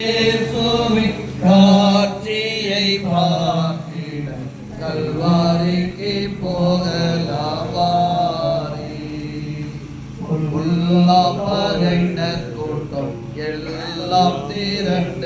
இயேசுவின் காட்சியை பார்த்திட கல்வாரிக்கு போகலாவாரி. கூட்டம் எல்லாம் திரண்டு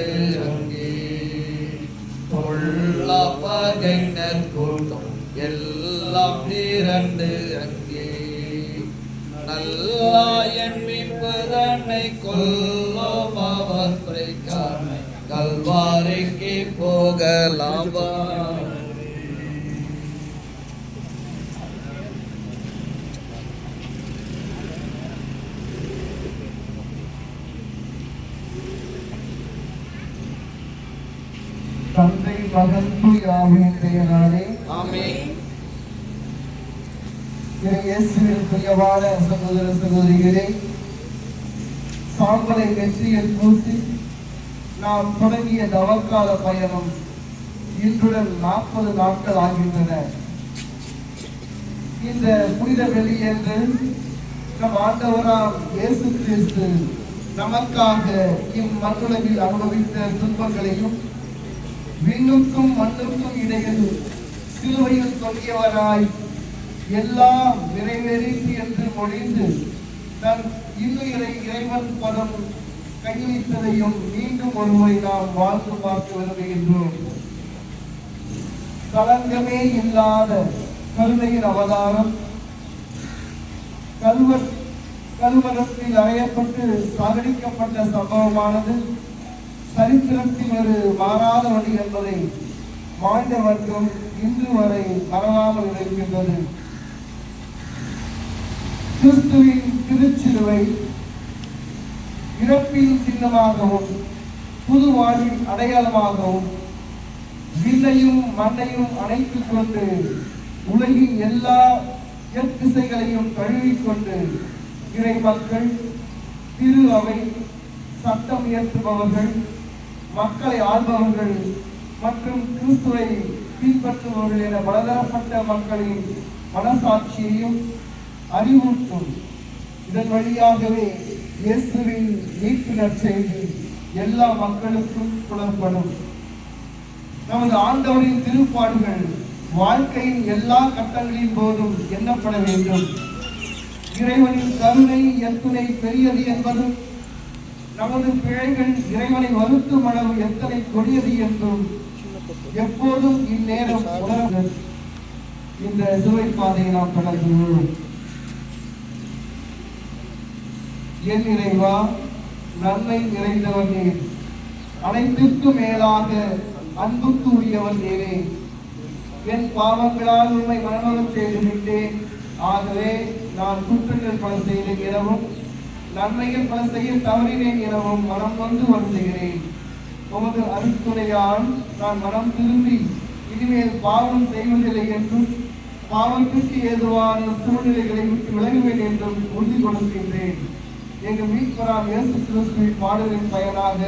தந்தை ஆமென். திரு இயேசுவின் பிரியமான சகோதர சகோதரிகளே சாம்பலை வெற்றியில் பூசி நாம் தொடங்கிய தவக்கால பயணம் இன்றுடன் நாற்பது நாட்கள் ஆகின்றன இந்த புனித வெளியன்று நம் ஆண்டவராம் இயேசு கிறிஸ்து நமக்காக இம்மண்ணுலகில் அனுபவித்த துன்பங்களையும் விண்ணுக்கும் மண்ணுக்கும் இடையில் சிலுவையில் தொங்கியவராய் எல்லாம் நிறைவேறிற்று என்று மொழிந்து தன் இன்னுயிரை இறைவன் பதம் கையளித்ததையும் மீண்டும் ஒருமுறை நாம் வாழ்ந்து பார்க்க விரும்புகின்றோம். களங்கமே இல்லாத கருணையின் அவதாரம். கல்வர் கல்வரத்தில் அறையப்பட்டு சாகடிக்கப்பட்ட சம்பவமானது சரித்திரத்தில் ஒரு மாறாத வழி என்பதை மாநில வர்க்கம் இன்று வரை மறவாமல் இருக்கின்றது கிறிஸ்துவின் திருச்சிலுவை இறப்பின் சின்னமாகவும் புது வாழ்வின் அடையாளமாகவும் விண்ணையும் மண்ணையும் அணைத்துக் கொண்டு உலகின் எல்லா எத்திசைகளையும் கழுவிக் கொண்டு இறை மக்கள் திரு அவை சட்டம் இயற்றுபவர்கள் மக்களை ஆள்பவர்கள் மற்றும் கிறிஸ்துவை பின்பற்றுபவர்கள் என பலதரப்பட்ட மக்களின் மனசாட்சியையும் அறிவுறுத்தும். இதன் வழியாகவே இயேசுவின் மீட்பு நற்செய்தி எல்லா மக்களுக்கும் புலப்படும். நமது ஆண்டவரின் திருப்பாடுகள் வாழ்க்கையின் எல்லா கட்டங்களின் போதும் எண்ணப்பட வேண்டும். இறைவனின் கருணை எத்துணை பெரியது என்பதும் நமது பிழைகள் இறைவனை வருத்தும் அளவு எத்தனை கொடியது என்றும் எப்போதும் இந்நேரம் உணர இந்த சுவை பாதையை நாம் தொடர்கிறோம் என் இறைவா நன்மை நிறைந்தவர் நீர் அனைத்திற்கும் மேலாக அன்புக்கு உரியவன் நீரே என் பாவங்களால் உண்மை மரணம் செய்து விட்டேன் ஆகவே நான் குற்றங்கள் பல செய்தேன் எனவும் நன்மையில் பல செய்ய தவறினேன் எனவும் மனம் கொண்டு வருந்துகிறேன். உமது அருத்துணையால் நான் மனம் திரும்பி இனிமேல் பாவம் செய்வதில்லை என்றும் பாவத்திற்கு ஏதுவான சூழ்நிலைகளை விட்டு விலகுவேன் என்றும் உறுதி கொடுக்கின்றேன். எங்கள் மீட்பராம் இயேசு கிறிஸ்துவின் பாடலின் பயனாக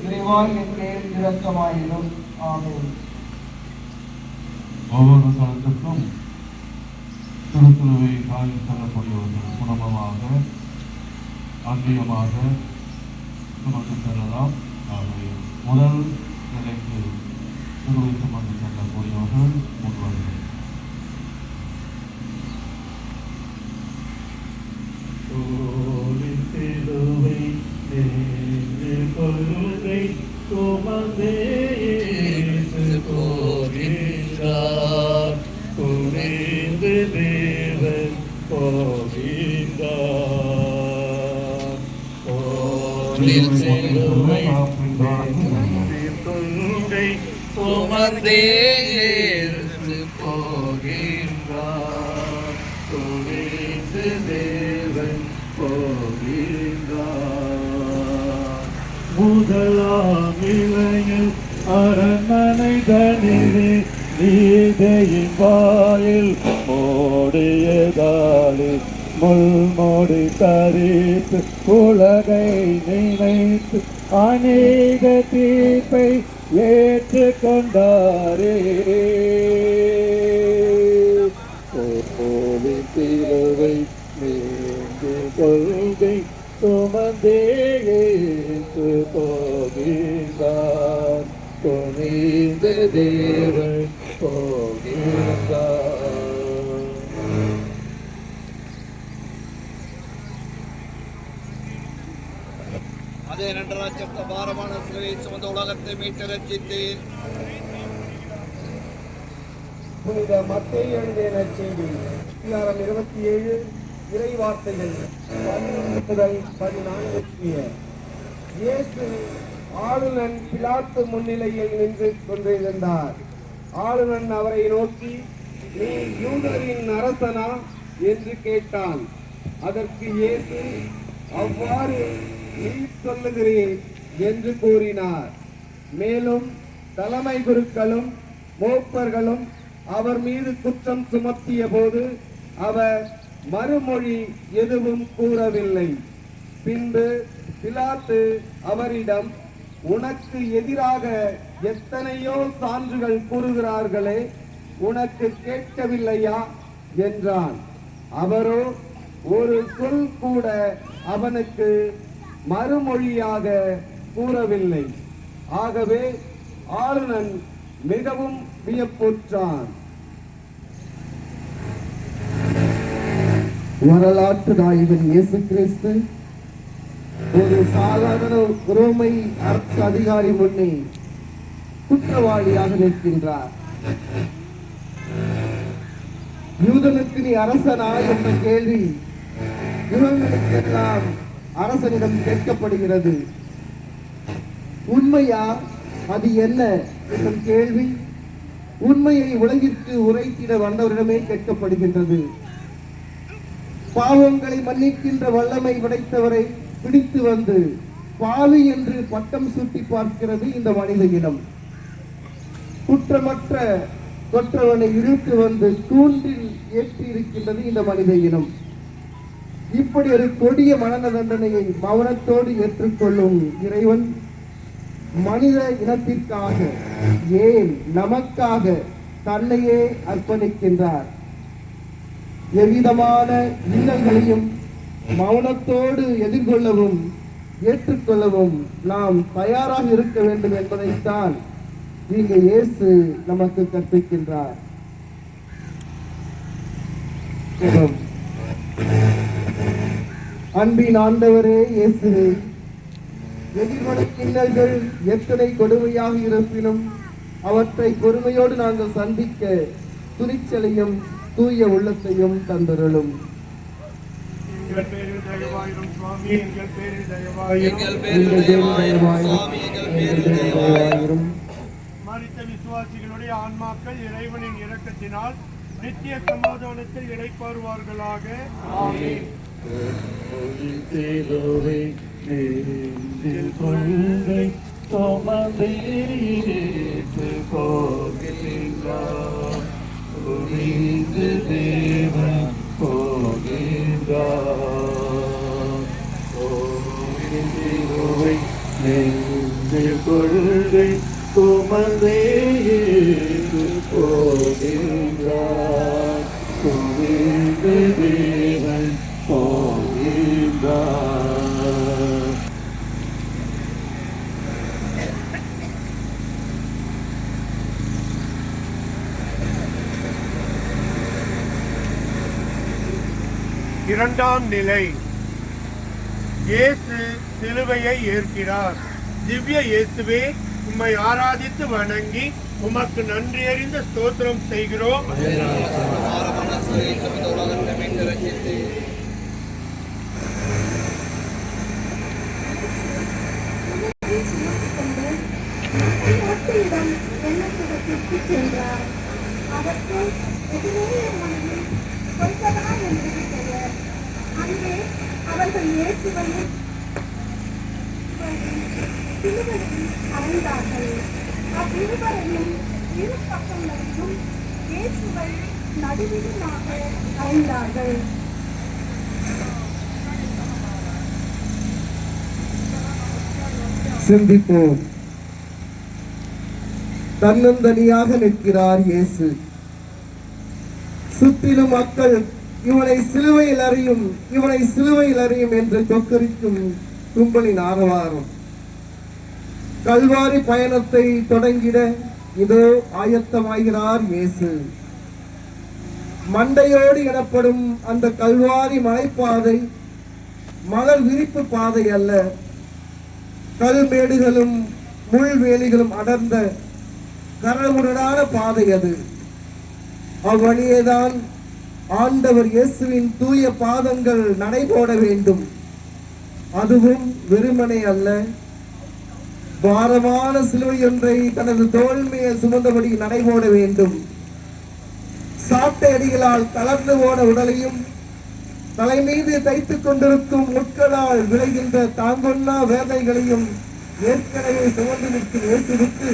இறைவாய் என் மேல் இரக்கமாயிரும் ஆமென். ஒவ்வொரு தளத்துக்கும் திருத்துறவை காலில் செல்லக்கூடியவர்கள் குடும்பமாக அந்நியமாக சுமந்து தரலாம் ஆகும் முதல் பொல்மொழி தரித்து உலகை நினைத்து அநேக தீர்ப்பை ஏற்றுக்கொண்டாரே. கோவில் தீரவை மீண்டும் கொள்கை சுமந்தே போகின்றார் துணிந்த தேவன் போகின்றார் அதே நன்றராஜப்த பாரமான சிலுவை சுமந்த உலகத்தை மீட்டு ரச்சித்தீர் புனித மத்திய எழுதிய நற்செய்தி அதிகாரம் இருபத்தி ஏழு இறை வார்த்தைகள் பதினொன்று முதல் பதினான்கு இயேசு ஆளுநன் பிலாத்து முன்னிலையில் நின்று கொண்டிருந்தார். ஆளுநன் அவரை நோக்கி நீ யூதரின் அரசனா? என்று கேட்டான். அதற்கு இயேசு அவ்வாறு நீ சொல்லுகிறேன் என்று கூறினார். மேலும் தலைமை குருக்களும் மூப்பர்களும் அவர் மீது குற்றம் சுமத்திய போது அவர் மறுமொழி எதுவும் கூறவில்லை. பின்பு பிலாத்து அவரிடம் உனக்கு எதிராக எத்தனையோ சான்றுகள் கூறுகிறார்களே உனக்கு கேட்கவில்லையா? என்றான். அவரோ ஒரு சொல் கூட அவனுக்கு மறுமொழியாக கூறவில்லை. ஆகவே ஆளுநன் மிகவும் வியப்புற்றான். வரலாற்று நாயகன் இயேசு கிறிஸ்து ஒரு சாதாரண உரோமை அரசு அதிகாரி முன்னே குற்றவாளியாக நிற்கின்றார். யூதனுக்கு நீ அரசனா என்ற கேள்வி இவர்களுக்கெல்லாம் அரசனிடம் கேட்கப்படுகிறது. உண்மையா? அது என்ன? என்ற கேள்வி. உண்மையை உலகிற்கு உரைத்திட வந்தவரிடமே கேட்கப்படுகின்றது. பாவங்களை மன்னிக்கின்ற வல்லமை படைத்தவரை பிடித்து வந்து பாவி என்று பட்டம் சூட்டி பார்க்கிறது இந்த மனித இனம். குற்றமற்ற தொற்றவனை இழுத்து வந்து தூண்டில் ஏற்றி இருக்கின்றது இந்த மனித இனம். இப்படி ஒரு கொடிய மரண தண்டனையை மௌனத்தோடு ஏற்றுக்கொள்ளும் இறைவன் மனித இனத்திற்காக ஏன் நமக்காக தன்னையே அர்ப்பணிக்கின்றார். எவ்விதமான இன்னல்களையும் மௌனத்தோடு எதிர்கொள்ளவும் ஏற்றுக்கொள்ளவும் நாம் தயாராக இருக்க வேண்டும் என்பதைத்தான் இங்கு இயேசு நமக்கு கற்பிக்கின்றார். அன்பின் ஆண்டவரே இயேசுவே எதிர்வரும் இன்னல்கள் எத்தனை கொடுமையாக இருப்பினும் அவற்றை பொறுமையோடு நாங்கள் சந்திக்க துணிச்சலையும் தூய உள்ளத்தையும் தந்தருளும். எங்கள் பேரில் தயவாயிரும் சுவாமி எங்கள் பேரில் தயவாயிரும். எங்கள் பேரில் தயவாயிரும் சுவாமி எங்கள் பேரில் தயவாயிரும். மறித்த விசுவாசிகளுடைய ஆன்மாக்கள் இறைவனின் இரக்கத்தினால் நித்திய சமாதானத்தில் இடைப்பாருவார்களாக ஆமென். சிலுவை நெஞ்சில் கொள்கை சுமந்தேற்று போகின்றார் துணிந்து தேவன் போகின்றார் நெஞ்சில் கொள்கை சுமந்தேற்று இரண்டாம் நிலை. இயேசு சிலுவையை ஏற்கிறார். திவ்ய இயேசுவே உம்மை ஆராதித்து வணங்கி உமக்கு நன்றி அறிந்த ஸ்தோத்திரம் செய்கிறோம். பாரமான சிலுவை சுமந்த உலகத்தை மீட்டு ரச்சித்தீர் சென்றார் அதற்கு எதிரேயர் மனைவி கொல்கதா என்பது பெயர் அங்கே அவர்கள் இயேசுவையும் சிலுவையும் அறைந்தார்கள் அவ்விருவரையும் இரு பக்கங்களிலும் இயேசுவை நடுவிலுமாக அறைந்தார்கள் சிந்திப்போம். தன்னந்தனியாக நிற்கிறார் இயேசு. சுற்றிலும் மக்கள் இவனை சிலுவையில் அறியும் இவனை சிலுவையில் அறியும் என்று கொக்கரிக்கும் கும்பலின் ஆரவாரம். கல்வாரி பயணத்தை தொடங்கிட இதோ ஆயத்தமாகிறார் இயேசு. மண்டையோடு எனப்படும் அந்த கல்வாரி மலைப்பாதை மலர் விரிப்பு பாதை அல்ல. கல்மேடுகளும் முள்வேலிகளும் அடர்ந்த கரமுரடான பாதை அது. அவ்வழியேதான் ஆண்டவர் இயேசுவின் தூய பாதங்கள் நடைபோட வேண்டும். அதுவும் வெறுமனே அல்ல. பாரமான சிலுவையொன்றை தனது தோல்மையை சுமந்தபடி நடைபோட வேண்டும். சாட்டை அடிகளால் தளர்ந்து போன உடலையும் தலை மீது தைத்துக் கொண்டிருக்கும் முட்களால் விளைகின்ற தாங்கொன்னா வேதைகளையும் ஏற்கனவே சுமந்து நிற்கும் இயேசுவுக்கு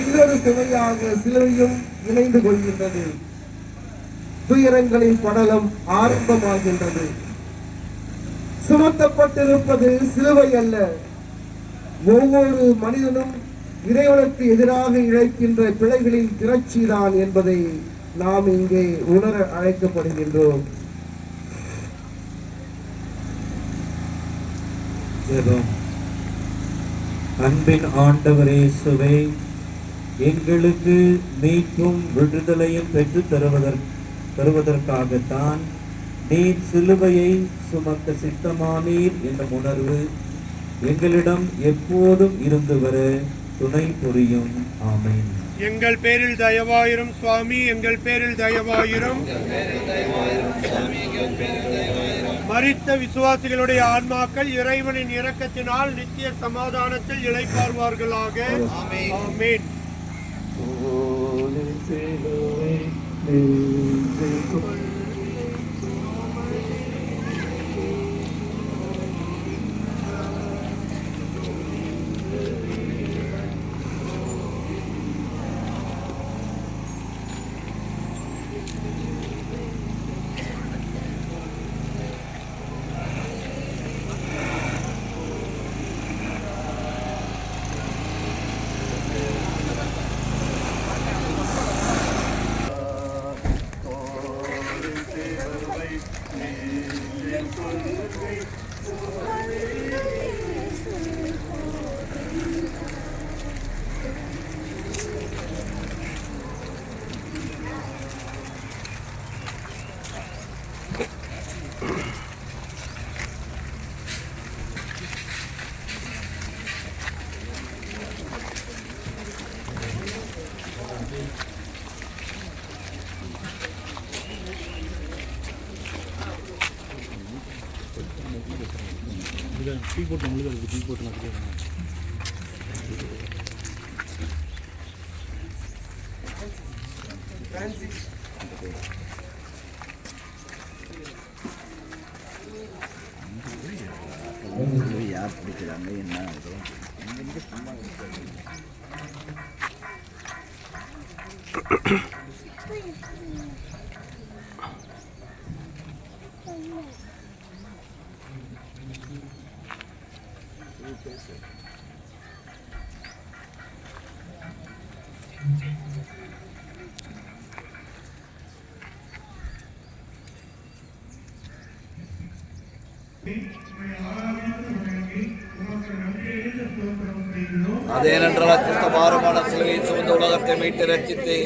இன்னொரு சுவையாக சிலுவையும் இணைந்து கொள்கின்றது. துயரங்களின் படலம் ஆரம்பமாகின்றது. சுமத்தப்பட்டிருப்பது சிலுவை அல்ல. ஒவ்வொரு மனிதனும் இறைவனுக்கு எதிராக இழைக்கின்ற பிழைகளின் திரட்சிதான் என்பதை நாம் இங்கே உணர அழைக்கப்படுகின்றோம். அன்பின் ஆண்டவரே சுவை எங்களுக்கு மீட்பும் விடுதலையும் பெற்றுத் தருவதற்கு தருவதற்காகத்தான் நீர் சிலுவையை சுமக்க சித்தமானீர் என்ற உணர்வு எங்களிடம் எப்போதும் இருந்து வர துணை புரியும். ஆமென். எங்கள் பேரில் தயவாயிரும் சுவாமி எங்கள் பேரில் தயவாயிரும். மரித்த விசுவாசிகளுடைய ஆன்மாக்கள் இறைவனின் இரக்கத்தினால் நித்திய சமாதானத்தில் இளைப்பார்வார்களாக ஆமென். え、っと。போலே சிலுவை நெஞ்சில் கொள் யார் பிடிக்கிறாங்க என்ன அது அதேனென்றால் அச்சுத்த பாரமான சிலுவையை சுமந்த உலகத்தை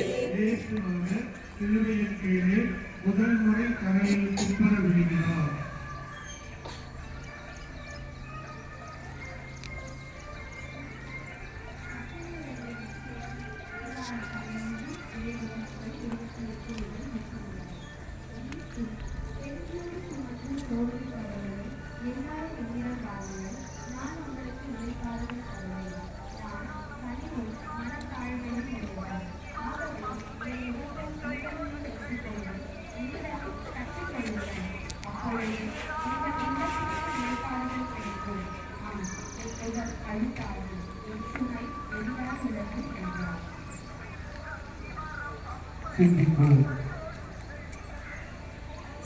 சிந்திப்போம்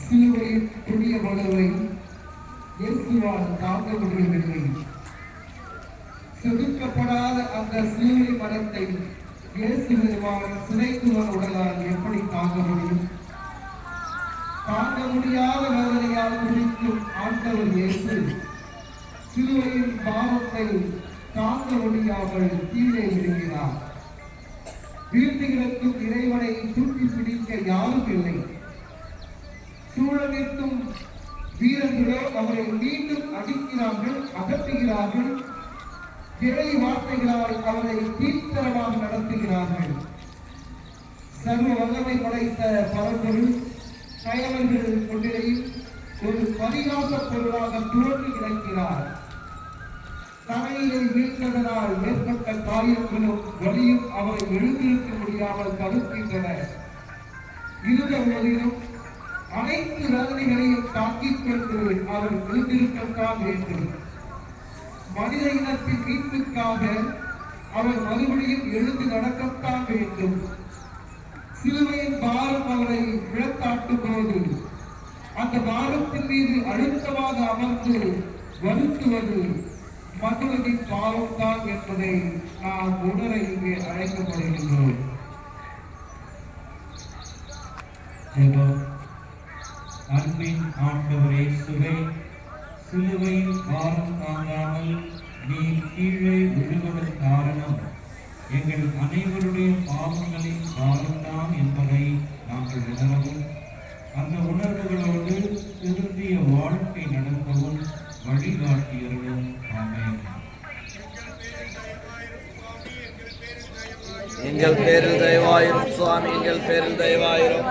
சிலுவையின் புதிய வலுவை இயேசுவால் தாங்க முடியவில்லை செதுக்கப்படாத அந்த சிலுவை மரத்தை இயேசு பெருமான் சிதைத்துவன் உடலால் எப்படி தாங்க முடியும்? தாங்க முடியாத வேதனையால் குறிக்கும் ஆண்டவர் இயேசு சிலுவையின் பாவத்தை தாங்க முடியாமல் கீழே விழுகிறார். வீழ்ந்து இறைவனை தூக்கி பிடிக்க யாரும் இல்லை. சூழலிருக்கும் வீரர்களோ அவரை மீண்டும் அடிக்கிறார்கள் அகற்றுகிறார்கள். இறை வார்த்தைகளால் அவரை தீர்த்தரமாக நடத்துகிறார்கள். சர்வ வல்லமை படைத்த பரம்பொருள் கயவர்கள் கொண்டிடையில் ஒரு பரிகாச பொருளாக துவங்கி கிடக்கிறார். தலையிலே வீழ்ந்ததனால் ஏற்பட்ட காயங்களும் வலியும் அவரை எழுந்திருக்க முடியாமல் தடுக்கின்றன. இருந்த போதிலும் அனைத்து வேதனைகளையும் தாக்கிக் கொண்டு அவர் எழுந்திருக்கத்தான் வேண்டும். மனித இனத்தின் மீட்புக்காக அவர் மறுபடியும் எழுந்து நடக்கத்தான் வேண்டும். சிலுவையின் பாரம் அவரை விழத்தாட்டும் போது அந்த பாரத்தின் மீது அழுத்தமாக அமர்ந்து வருத்துவது மற்றவர்களின் பாவம் என்பதை நாம் உணர இங்கே அழைக்கப்படுகின்றோம். ஜெபம் அன்பின் ஆண்டவரே சுவை சிலுவையில் பாரம் தாங்காமல் நீ கீழே விழுவதன் காரணம் எங்கள் அனைவருடைய பாவங்களின் காரணம்தான் என்பதை நாங்கள் உணரவும் அந்த உணர்வுகளோடு திருந்திய வாழ்க்கை நடத்தவும் வழிகாட்டியர்களும் ஆமென். எங்கள் பேரில் தயவாயிரும் சுவாமி எங்கள் பேரில் தயவாயிரும்.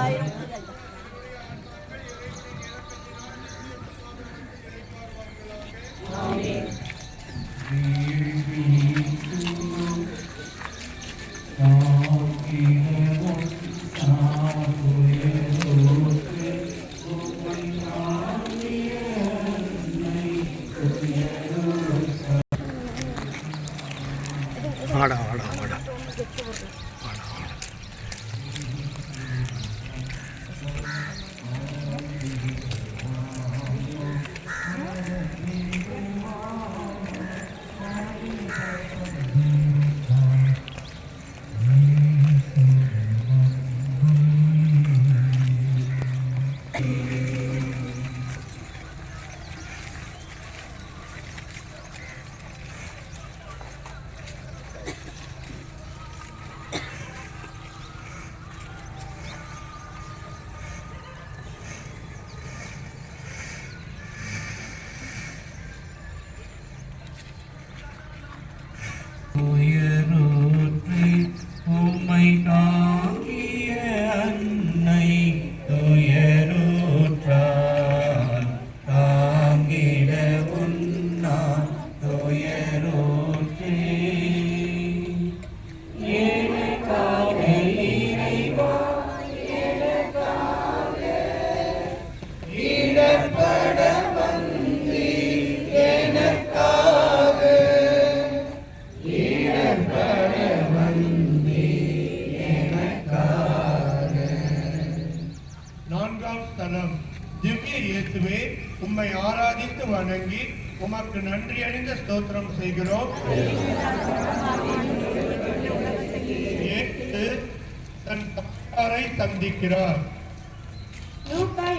துயரோற்றி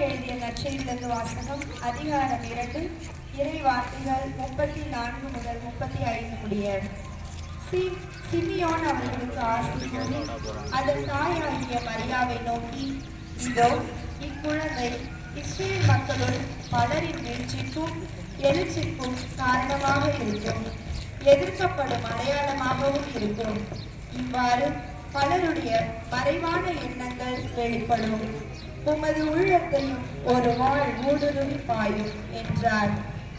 எழுதிய நற்செய்திலிருந்து வாசகம் அதிகாரம் இரண்டு இறை வார்த்தைகள் முப்பத்தி நான்கு முதல் முப்பத்தி ஐந்து முடிய. சிமியோன் அவர்களுக்கு ஆசிரியர் அதன் தாயாகிய மரியாவை நோக்கி இதோ இக்குழந்தை இஸ்ரேல் மக்களுள் பலரின் வீழ்ச்சிக்கும் எழுச்சிக்கும் காரணமாக இருக்கும். எதிர்க்கப்படும் அடையாளமாகவும் இருக்கும். இவ்வாறு பலருடைய மறைவான எண்ணங்கள் வெளிப்படும். உமது உள்ளத்தையும் ஒரு வாழ் ஊடுருவி பாயும் என்றார்.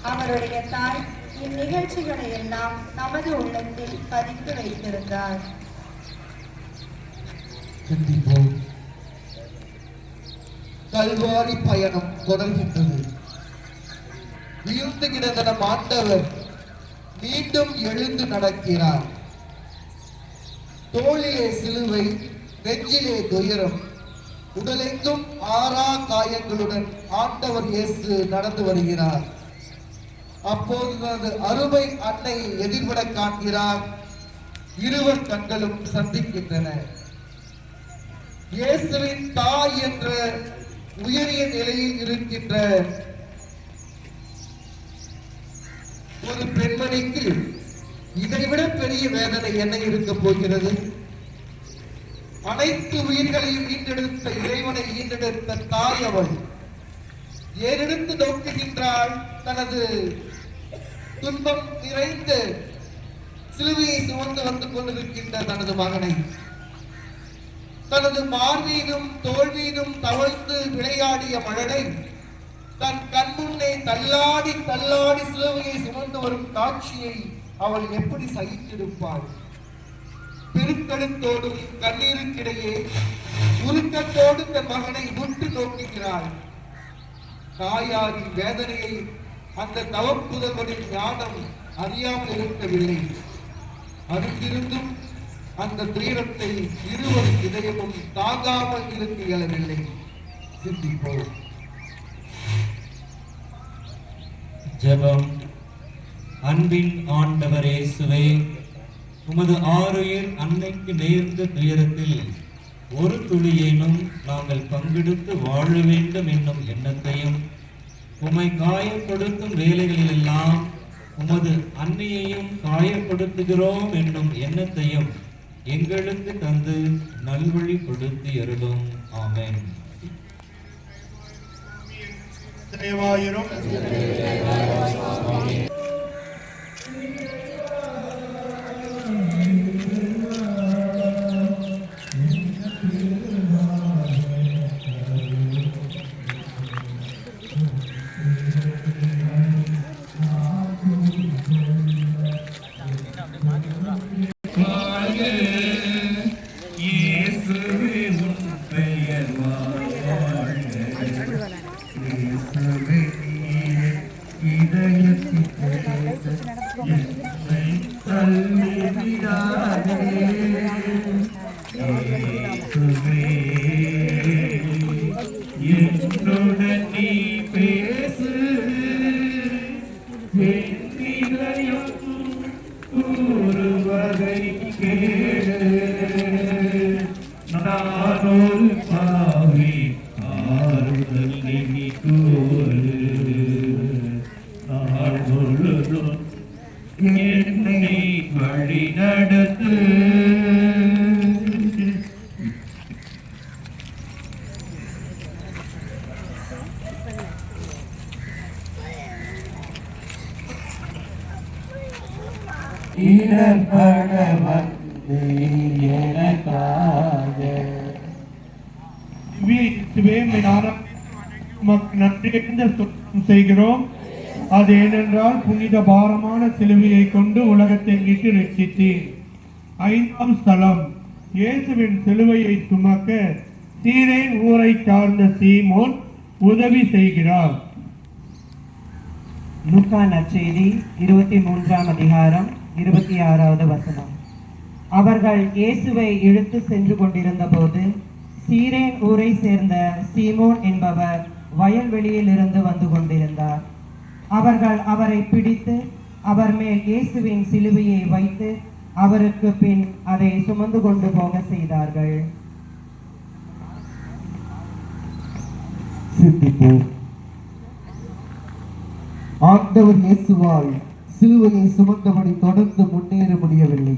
அவருடைய தாய் இந்நிகழ்ச்சிகளை எல்லாம் நமது உள்ளத்தில் பதித்து வைத்திருந்தார். கல்வாரி பயணம் தொடர்கின்றது. வீழ்ந்து கிடந்த நம் ஆண்டவர் மீண்டும் எழுந்து நடக்கிறார். தோளிலே சிலுவை நெஞ்சிலே துயரம். உடலெங்கும் ஆறா காயங்களுடன் ஆண்டவர் இயேசு நடந்து வருகிறார். அப்போது தனது அருமை அன்னையை எதிர்விட காண்கிறார். இருவர் கண்களும் சந்திக்கின்றன. இயேசுவின் தாய் என்ற உயரிய நிலையில் இருக்கின்ற ஒரு பெண்மணிக்கு இதைவிட பெரிய வேதனை என்ன இருக்க போகிறது? அனைத்து உயிர்களையும் ஈண்டெடுத்த இறைவனை ஈண்டெடுத்த தாய் அவள். ஏறெடுத்து நோக்குகின்றாள் தனது துன்பம் நிறைந்து சிலுவையை சுமந்து வந்து கொண்டிருக்கின்ற தனது மகனை. தனது மார்மீதும் தோல்மீதும் தவழ்ந்து விளையாடிய மழலை தன் கண்முன்னே தள்ளாடி தள்ளாடி சிலுவையை சுமந்து வரும் காட்சியை அவள் எப்படி சகித்திருப்பாள்? பெருக்கழுத்தோடும் கண்ணீருக்கிடையே உருக்கத்தோடு தன் மகனை உற்று நோக்குகிறாள். தாயாரின் வேதனையை அந்த தவப்புதல்வரின் ஞானம் அறியாமல் இருக்கவில்லை அறிந்திருந்தும் அந்த துயரத்தை இருவர் இதயமும் தாங்காமல் இருக்க இயலவில்லை. சிந்திப்போம். ஜெபம். அன்பின் ஆண்டவரே சுவே உமது ஆறுயிர் அன்னைக்கு நேர்ந்த துயரத்தில் ஒரு துளியேனும் நாங்கள் பங்கெடுத்து வாழ வேண்டும் என்னும் எண்ணத்தையும் உம்மை காயப்படுத்தும் வேலைகளிலெல்லாம் உமது அன்னையையும் காயப்படுத்துகிறோம் என்னும் எண்ணத்தையும் எங்களுக்கு தந்து நல்வழி கொடுத்து எருதும் ஆமேன். தயவாயிரும் அது ஏனென்றால் புனித பாரமான சிலுவையை கொண்டு உலகத்தை இட்டு ரட்சித்தேன். ஐந்தாம் ஸ்தலம். இயேசுவின் சிலுவையை சுமக்க சீரேன் ஊரை சார்ந்த சீமோன் உதவி செய்கிறார். லூக்கா நற்செய்தி இருபத்தி மூன்றாம் அதிகாரம் இருபத்தி ஆறாவது வசனம். அவர்கள் இயேசுவை இழுத்து சென்று கொண்டிருந்த போது சீரேன் ஊரை சேர்ந்த சீமோன் என்பவர் வயல்வெளியிலிருந்து வந்து கொண்டிருந்தார். அவர்கள் அவரை பிடித்து அவர் மேல் இயேசுவின் சிலுவையை வைத்து அவருக்கு பின் அதை சுமந்து கொண்டு போக செய்தார்கள். சிந்திப்போம் ஆண்டவர் இயேசுவால் சிலுவையை சுமந்தபடி தொடர்ந்து முன்னேற முடியவில்லை.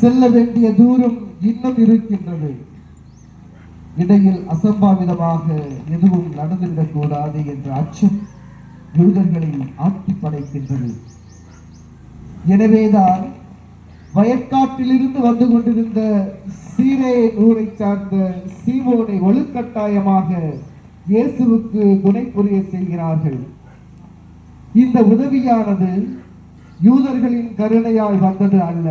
செல்ல வேண்டிய தூரம் இன்னும் இருக்கின்றது. இடையில் அசம்பாவிதமாக எதுவும் நடந்துவிடக் கூடாது என்ற அச்சம். யூதர்களில் ஆட்டி படைக்கின்றது எனவேதான் வயற்காட்டிலிருந்து வந்து கொண்டிருந்த சீரே ஊரை சார்ந்த சீமோனை வலுக்கட்டாயமாக இயேசுவுக்கு துணை புரிய செய்கிறார்கள். இந்த உதவியானது யூதர்களின் கருணையால் வந்தது அல்ல.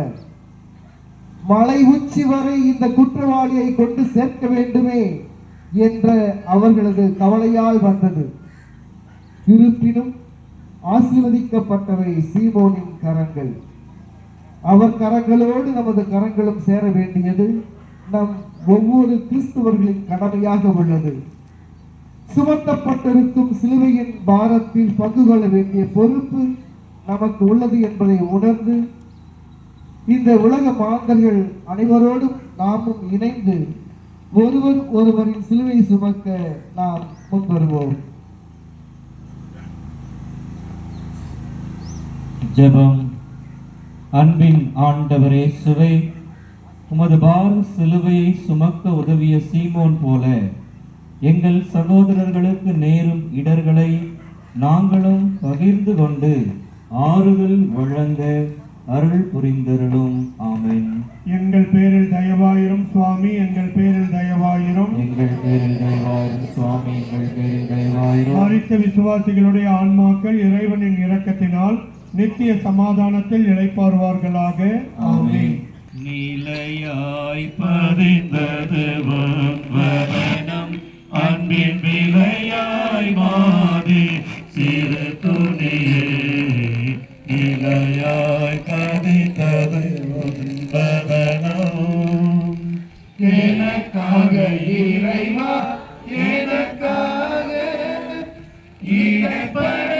மலை உச்சி வரை இந்த குற்றவாளியை கொண்டு சேர்க்க வேண்டுமே என்ற அவர்களது கவலையால் வந்தது. இருப்பினும் ஆசீர்வதிக்கப்பட்டவை சீமோனின் கரங்கள். அவர் கரங்களோடு நமது கரங்களும் சேர வேண்டியது நம் ஒவ்வொரு கிறிஸ்துவர்களின் கடமையாக உள்ளது. சுமத்தப்பட்டிருக்கும் சிலுவையின் பாரத்தில் பங்கு கொள்ள வேண்டிய பொறுப்பு நமக்கு உள்ளது என்பதை உணர்ந்து இந்த உலக மாந்தர்கள் அனைவரோடும் நாமும் இணைந்து ஒருவர் ஒருவரின் சிலுவை சுமக்க நாம் முன்வருவோம். ஜெபம். அன்பின் ஆண்டவரே சுவை உமது பார சிலுவையை சுமக்க உதவிய சீமோன் போல எங்கள் சகோதரர்களுக்கு நேரும் இடர்களை நாங்களும் பகிர்ந்து கொண்டு ஆறுதல் வழங்க அருள் புரிந்தருளும். ஆமென். எங்கள் பேரில் தயவாயிரும் சுவாமி எங்கள் பேரில் தயவாயிரும். எங்கள் பேரில் தயவாயிரும் சுவாமி எங்கள் பேரில் தயவாயிரும். மறித்த விசுவாசிகளுடைய ஆன்மாக்கள் இறைவனின் இரக்கத்தினால் நித்திய சமாதானத்தில் இழைப்பாருவார்களாக ஆமென். நிலையாய் பதிந்தது வந்தனம் அன்பின் விலையாய் மாறி சிறு துணியே. நிலையாய் பதிந்தது வந்தனம் எனக்காக இறைவா எனக்காக இறைப்பட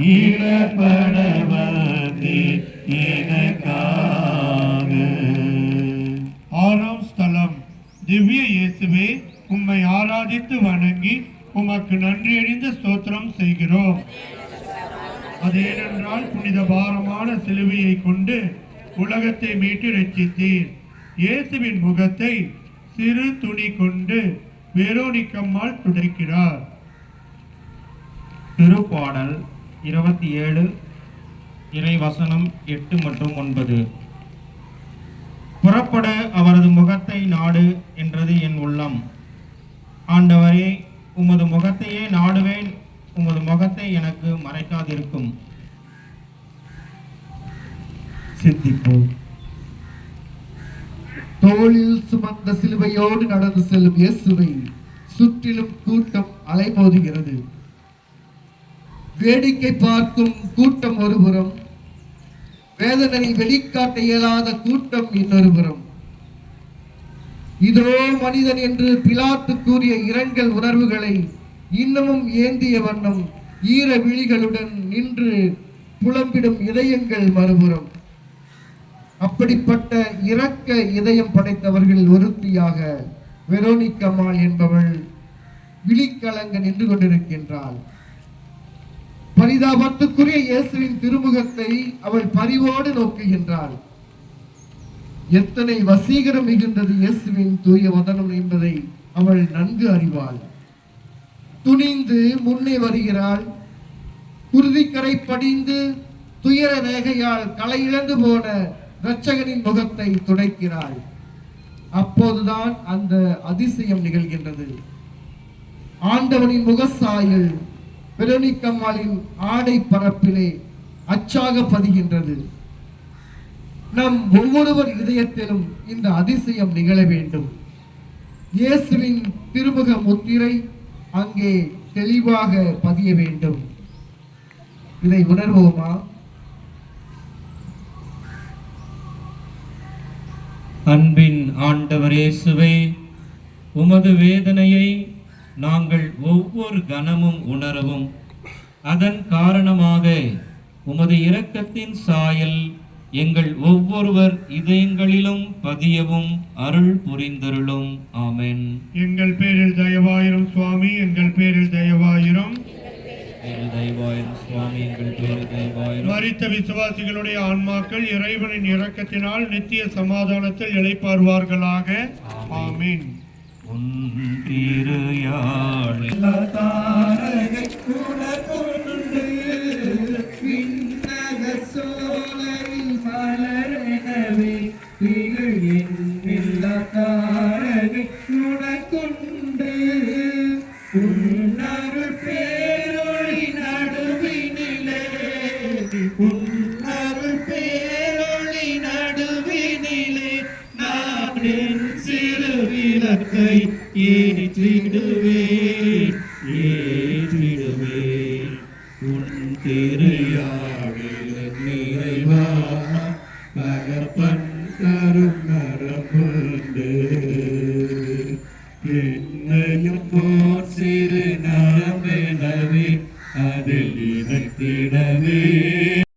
ஈடுபட எனக்காக ஆறாம் ஸ்தலம். திவ்ய இயேசுவே உம்மை ஆராதித்து வணங்கி உமக்கு நன்றியறிந்த ஸ்தோத்திரம் செய்கிறோம். அது ஏனென்றால் புனித பாரமான சிலுவையை கொண்டு உலகத்தை மீட்டு ரட்சித்தீர். இயேசுவின் முகத்தை சிறு துணி கொண்டு வெரோனிக்கம்மாள் துடைக்கிறார். திருப்பாடல் இருபத்தி ஏழு இறைவசனம் எட்டு மற்றும் ஒன்பது. புறப்பட அவரது முகத்தை நாடு என்றது என் உள்ளம். ஆண்டவரே உமது முகத்தையே நாடுவேன் உமது முகத்தை எனக்கு மறைக்காதிருக்கும். சிந்திப்போம் தோளில் சுமந்த சிலுவையோடு நடந்து செல்லும் இயேசுவை சுற்றிலும் கூட்டம் அலைமோதுகிறது வேடிக்கை பார்க்கும் கூட்டம் ஒருபுறம் வேதனை வெளிக்காட்ட இயலாத கூட்டம் இன்னொருபுறம். இதோ மனிதன் என்று பிலாத்து கூறிய இரங்கல் உணர்வுகளை இன்னமும் ஏந்திய வண்ணம் ஈர விழிகளுடன் நின்று புலம்பிடும் இதயங்கள் மறுபுறம். அப்படிப்பட்ட இரக்க இதயம் படைத்தவர்கள் ஒருத்தியாக வெரோனிக்கம்மாள் என்பவள் விழிக்கலங்க நின்று கொண்டிருக்கின்றாள். பரிதாபத்துக்குரிய இயேசுவின் திருமுகத்தை அவள் பரிவோடு நோக்குகின்றாள். எத்தனை வசீகரம் மிகுந்தது இயேசுவின் தூய வதனம் என்பதை அவள் நன்கு அறிவாள். துணிந்து முன்னே வருகிறாள். குருதிக்கரை படிந்து துயர ரேகையால் களை இழந்து போன இரட்சகனின் முகத்தை துடைக்கிறாள். அப்போதுதான் அந்த அதிசயம் நிகழ்கின்றது. ஆண்டவனின் முகசாயல் வெரோனிக்கம்மாளின் ஆடை பரப்பிலே அச்சாக பதிகின்றது நம் ஒவ்வொருவர் இதயத்திலும் இந்த அதிசயம் நிகழ வேண்டும். இயேசுவின் திருமுக முத்திரை அங்கே தெளிவாக பதிய வேண்டும். இதை உணர்வோமா? அன்பின் ஆண்டவர் இயேசுவே உமது வேதனையை நாங்கள் ஒவ்வொரு கணமும் உணரவும். அதன் காரணமாக உமது இரக்கத்தின் சாயல் எங்கள் ஒவ்வொருவர் இதயங்களிலும் பதியவும் அருள் புரிந்தருளும். ஆமென். எங்கள் பேரில் தயவாயிரும் சுவாமி எங்கள் பேரில் தயவாயிரும். மரித்த விசுவாசிகளுடைய ஆன்மாக்கள் இறைவனின் இரக்கத்தினால் நித்திய சமாதானத்தில் இளைப்பாறுவார்களாக. ஆமீன். உன் திரு யாழில் விளக்கை